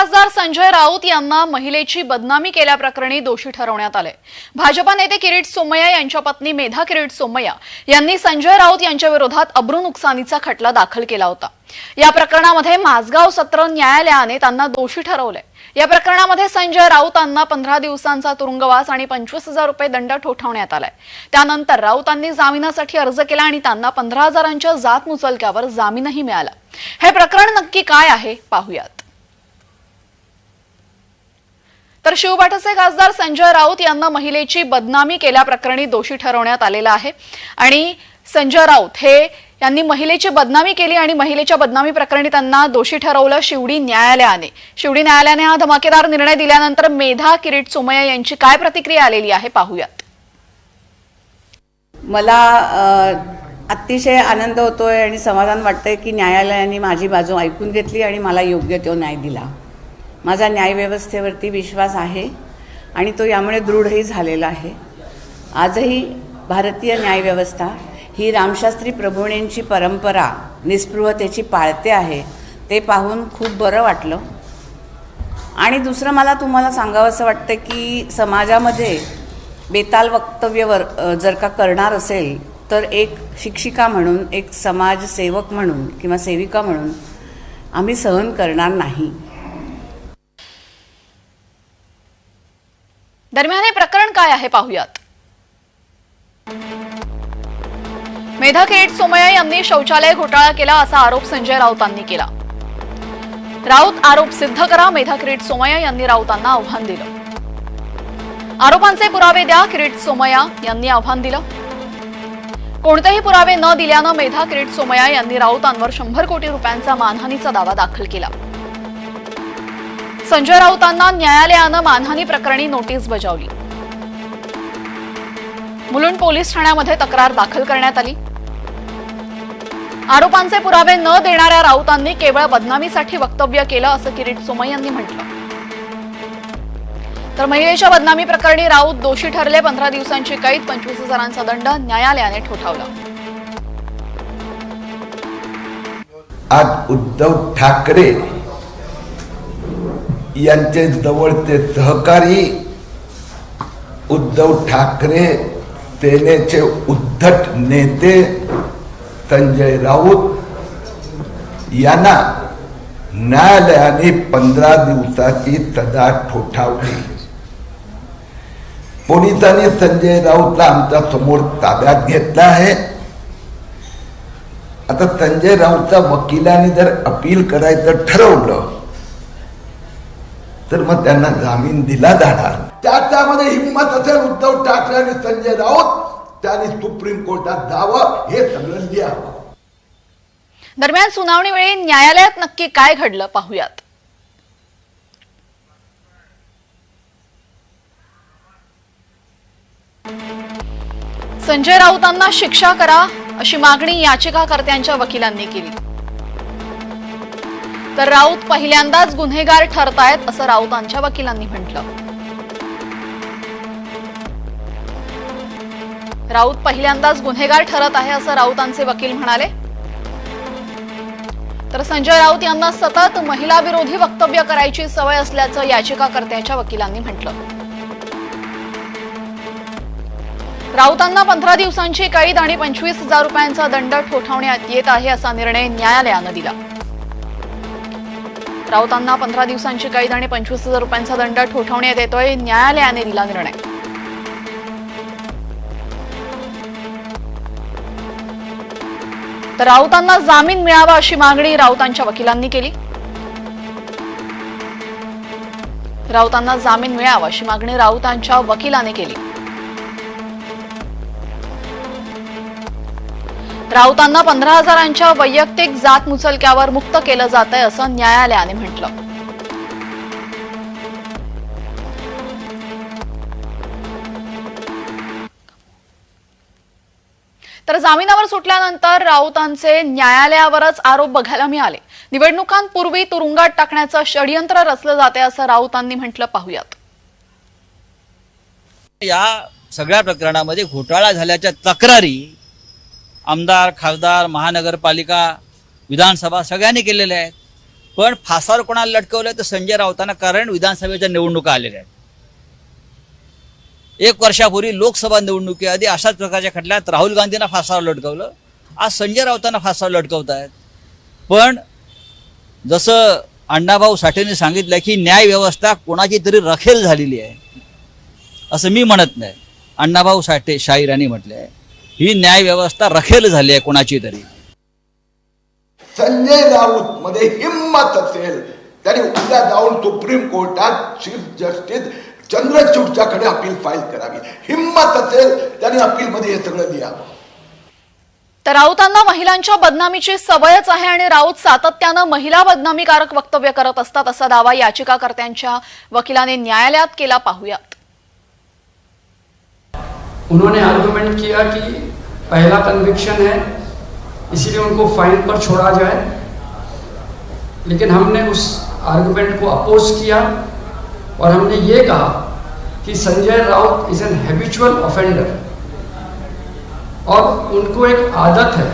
खासदार संजय राऊत यांना महिलेची बदनामी केल्याप्रकरणी दोषी ठरवण्यात आले. भाजपा नेते किरीट सोमय्या यांच्या पत्नी मेधा किरीट सोमय्या यांनी संजय राऊत यांच्या विरोधात अब्रू नुकसानीचा खटला दाखल केला होता. या प्रकरणामध्ये माझगाव सत्र न्यायालयाने त्यांना दोषी ठरवले. या प्रकरणामध्ये संजय राऊतांना पंधरा दिवसांचा तुरुंगवास आणि पंचवीस हजार रुपये दंड ठोठावण्यात आलाय. त्यानंतर राऊतांनी जामिनासाठी अर्ज केला आणि त्यांना पंधरा हजारांच्या जात मुचलक्यावर जामीनही मिळाला. हे प्रकरण नक्की काय आहे? पाहूयात. तर शिवबाटाचे खासदार संजय राऊत यांना महिलेची बदनामी केल्याप्रकरणी दोषी ठरवण्यात आलेला आहे. आणि संजय राऊत हे यांनी महिलेची बदनामी केली आणि महिलेच्या बदनामी प्रकरणी त्यांना दोषी ठरवलं शिवडी न्यायालयाने. शिवडी न्यायालयाने हा धमाकेदार निर्णय दिल्यानंतर मेधा किरीट सोमय्या यांची काय प्रतिक्रिया आलेली आहे पाहूयात. मला अतिशय आनंद होतोय आणि समाधान वाटतंय की न्यायालयाने माझी बाजू ऐकून घेतली आणि मला योग्य तो न्याय दिला. माझा न्यायव्यवस्थेवरती विश्वास आहे आणि तो यामुळे दृढही झालेला आहे. आजही भारतीय न्यायव्यवस्था ही रामशास्त्री प्रभुणेंची परंपरा निस्पृहतेची पाळते आहे ते पाहून खूप बरं वाटलं. आणि दुसरं मला तुम्हाला सांगावंसं वाटतं की समाजामध्ये बेताल वक्तव्यवर जर का करणार असेल तर एक शिक्षिका म्हणून एक समाजसेवक म्हणून किंवा सेविका म्हणून आम्ही सहन करणार नाही. दरम्यान हे प्रकरण काय आहे पाहूयात. मेधा किरीट सोमया यांनी शौचालय घोटाळा केला असा आरोप संजय राऊतांनी केला. राऊत आरोप सिद्ध करा मेधा किरीट सोमया यांनी राऊतांना आव्हान दिलं. आरोपांचे पुरावे द्या किरीट सोमया यांनी आव्हान दिलं. कोणतेही पुरावे न दिल्यानं मेधा किरीट सोमया यांनी राऊतांवर शंभर कोटी रुपयांचा मानहानीचा दावा दाखल केला. संजय राऊतांना न्यायालयानं मानहानी प्रकरणी नोटीस बजावली. मुलुंड पोलीस ठाण्यामध्ये तक्रार दाखल करण्यात आली. आरोपांचे पुरावे न देणाऱ्या राऊतांनी केवळ बदनामीसाठी वक्तव्य केलं असं किरीट सोमय यांनी म्हटलं. तर महिलेच्या बदनामी प्रकरणी राऊत दोषी ठरले पंधरा दिवसांची कैद पंचवीस हजारांचा दंड न्यायालयाने ठोठावला. आज उद्धव ठाकरे यांचे जवळचे सहकारी उद्धव ठाकरे सेनेचे उद्धट नेते संजय राऊत यांना न्यायालयाने पंधरा दिवसाची सजा ठोठावली. पोलिसांनी संजय राऊतला आमच्यासमोर ताब्यात घेतला आहे. आता संजय राऊतच्या वकिलाने जर अपील करायचं ठरवलं तर मग त्यांना जामीन दिला जाणार. त्याच्यामध्ये हिंमत असेल उद्धव ठाकरे आणि संजय राऊत त्यांनी सुप्रीम कोर्टात जावं हे सगळं लिहावं. दरम्यान सुनावणीवेळी न्यायालयात नक्की काय घडलं पाहूयात. संजय राऊतांना शिक्षा करा अशी मागणी याचिकाकर्त्यांच्या वकिलांनी केली. तर राऊत पहिल्यांदाच गुन्हेगार ठरतायत असं राऊतांच्या वकिलांनी म्हटलं. राऊत पहिल्यांदाच गुन्हेगार ठरत आहे असं राऊतांचे वकील म्हणाले. तर संजय राऊत यांना सतत महिला विरोधी वक्तव्य करायची सवय असल्याचं याचिकाकर्त्याच्या वकिलांनी म्हटलं. राऊतांना पंधरा दिवसांची कैद आणि पंचवीस हजार रुपयांचा दंड ठोठावण्यात येत आहे असा निर्णय न्यायालयानं दिला. राऊतांना पंधरा दिवसांची कैद आणि पंचवीस हजार रुपयांचा दंड ठोठावण्यात येतोय न्यायालयाने दिला निर्णय. तर राऊतांना जामीन मिळावा अशी मागणी राऊतांच्या वकिलांनी केली. राऊतांना जामीन मिळावा अशी मागणी राऊतांच्या वकिलाने केली. राऊतांना पंधरा हजारांच्या वैयक्तिक जात मुचलक्यावर मुक्त केलं जात आहे असं न्यायालयाने म्हटलं. तर जामिनावर सुटल्यानंतर राऊतांचे न्यायालयावरच आरोप बघायला मिळाले. निवडणुकांपूर्वी तुरुंगात टाकण्याचं षडयंत्र रचलं जाते असं राऊतांनी म्हटलं पाहूयात. या सगळ्या प्रकरणामध्ये घोटाळा झाल्याच्या तक्रारी आमदार खासदार महानगरपालिका विधानसभा सगळ्यांनी केलेल्या आहेत. पण फासावर कोणाला लटकवलं तर संजय राऊतांना कारण विधानसभेच्या निवडणुका आलेल्या आहेत. एक वर्षापूर्वी लोकसभा निवडणुकीआधी अशाच प्रकारच्या खटल्यात राहुल गांधींना फासावर लटकवलं. आज संजय राऊतांना फासावर लटकवत आहेत पण जसं अण्णाभाऊ साठेंनी सांगितलं की न्याय व्यवस्था कोणाची तरी रखेल झालेली आहे असं मी म्हणत नाही. अण्णाभाऊ साठे शाहिरांनी म्हटलं आहे ही न्याय व्यवस्था रखेल झाली आहे कोणाची तरी. संजय राऊत मध्ये हिंमत असेल. त्यांनी उद्या जाऊन सुप्रीम कोर्टात चीफ जस्टिस चंद्रचूडच्याकडे अपील फाईल करावी. हिंमत असेल त्यांनी अपील मध्ये हे सगळं लिहावं. तर राऊतांना महिलांच्या बदनामीची सवयच आहे आणि राऊत सातत्यानं महिला बदनामीकारक वक्तव्य करत असतात असा दावा याचिकाकर्त्यांच्या वकिलाने न्यायालयात केला. पाहूयात. उन्होंने आर्गुमेंट किया कि पहला कन्विक्शन है इसीलिए उनको फाइन पर छोड़ा जाए। लेकिन हमने उस आर्गुमेंट को अपोज किया और हमने ये कहा कि Sanjay Raut is an habitual offender और उनको एक आदत है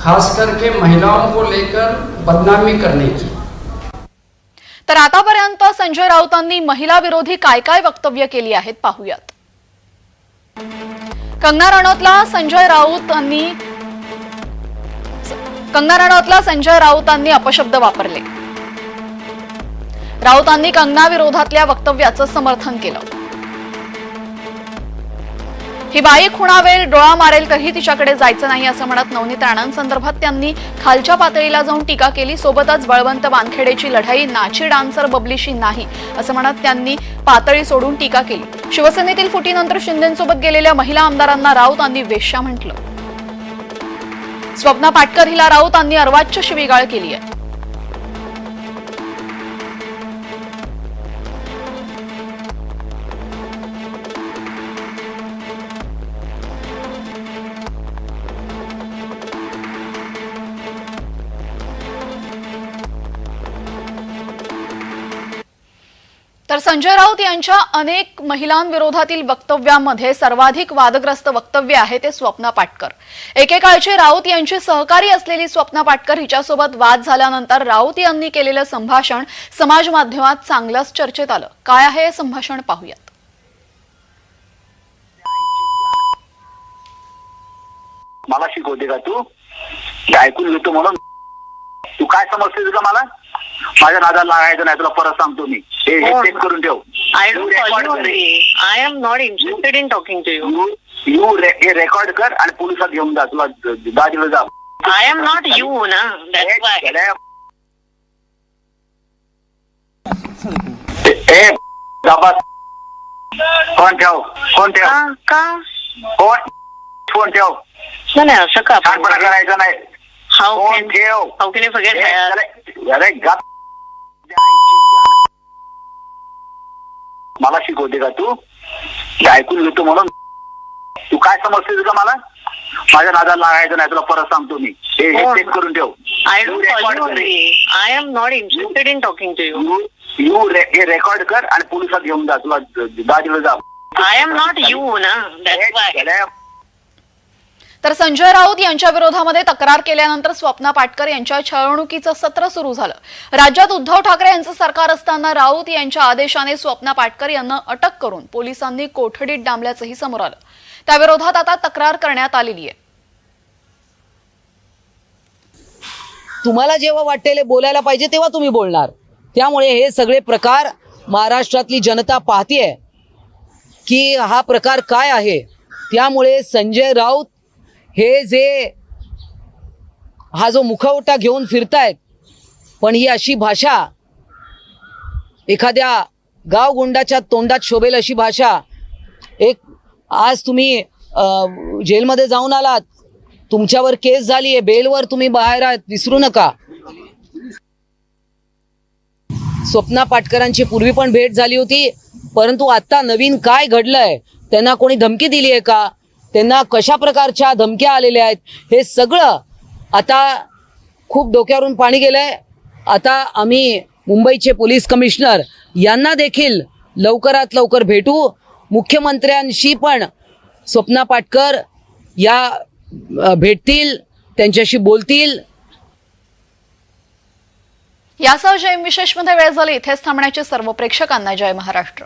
खास करके महिलाओं को लेकर बदनामी करने की। तर आतापर्यंत संजय राऊतांनी महिला विरोधी काय काय वक्तव्य केली आहेत पाहूयात. कंगना राणौतला संजय राऊतांनी कंगना राणौतला संजय राऊतांनी अपशब्द वापरले. राऊतांनी कंगना विरोधातल्या वक्तव्याचं समर्थन केलं. ही बाई खुणावेल डोळा मारेल कधी तिच्याकडे जायचं नाही असं म्हणत नवनीत राणांसंदर्भात त्यांनी खालच्या पातळीला जाऊन टीका केली. सोबतच बळवंत वानखेडेची लढाई नाची डान्सर बबलीशी नाही असं म्हणत त्यांनी पातळी सोडून टीका केली. शिवसेनेतील फुटीनंतर शिंदेसोबत गेलेल्या महिला आमदारांना राऊतांनी वेश्या म्हटलं. स्वप्ना पाटकर हिला राऊतांनी अर्वाच्य शिवीगाळ केली आहे. संजय राऊत यांच्या अनेक महिलांविरोधातील वक्तव्यांमध्ये सर्वाधिक वादग्रस्त वक्तव्य आहे ते स्वप्ना पाटकर. एकेकाळचे राऊत यांची सहकारी असलेली स्वप्ना पाटकर हिच्यासोबत वाद झाल्यानंतर राऊत यांनी केलेलं संभाषण समाज माध्यमात चांगलंच चर्चेत आलं. काय आहे हे संभाषण पाहूयात. मला शिकवते का तू? ऐकून घेतो म्हणून. तू काय समजते तुझं मला? माझ्या नादाला लागायचं नाही तुला परत सांगतो मी. हे चेक करून ठेव. I You don't call record you कर. हे. only. I am not interested in talking to you. You- you रे- हे रेकॉर्ड कर आणि पोलिसात घेऊन जा. तुला दाजीला जा. I am not you, na. That's why. ए- ए, गावात फोन ठेव? फोन ठेव? का? का? फोन फोन ठेव? नाही नाही असं का? छानपणा करायचा नाही. हाऊ फोन कॅन ठेव? How can you forget a, her अरे अरे मला शिकवते का तू? हे ऐकून घेतो म्हणून. तू काय समजते तुझं मला? माझ्या नादाला लागायचं नाही तुला परत सांगतो मी. हे. चेक करून ठेव. I don't you not interested in talking to you. You- you रे- हे रेकॉर्ड कर आणि पोलिसात घेऊन जा. तुला दाजीला जा. I am not you, na. तर संजय राऊत यांच्या विरोधामध्ये तक्रार केल्यानंतर स्वप्ना पाटकर यांच्या छळवणुकीचं सत्र सुरू झालं. राज्यात उद्धव ठाकरे यांचं सरकार असताना राऊत यांच्या आदेशाने स्वप्ना पाटकर यांना अटक करून पोलिसांनी कोठडीत डांबल्याचंही समोर आलं. त्याविरोधात आता तक्रार करण्यात आलेली आहे. तुम्हाला जेव्हा वाटेल बोलायला पाहिजे तेव्हा तुम्ही बोलणार. त्यामुळे हे सगळे प्रकार महाराष्ट्रातली जनता पाहतीये की हा प्रकार काय आहे. त्यामुळे संजय राऊत हे जे हा जो मुखवटा घेऊन फिरतायत पण ही अशी भाषा एखाद्या गावगुंडाच्या तोंडात शोभेल अशी भाषा एक आज तुम्ही जेलमध्ये जाऊन आलात तुमच्यावर केस झाली आहे बेलवर तुम्ही बाहेर आहात विसरू नका. स्वप्ना पाटकरांची पूर्वी पण भेट झाली होती परंतु आता नवीन काय घडलंय त्यांना कोणी धमकी दिली आहे का? त्यांना कशा प्रकारच्या धमक्या आलेल्या आहेत हे सगळं आता खूप डोक्यावरून पाणी गेलंय. आता आम्ही मुंबईचे पोलीस कमिशनर यांना देखील लवकरात लवकर भेटू. मुख्यमंत्र्यांशी पण स्वप्ना पाटकर या भेटतील त्यांच्याशी बोलतील. यासह जय विशेषमध्ये वेळ झाली. इथेच थांबण्याचे सर्व प्रेक्षकांना जय महाराष्ट्र.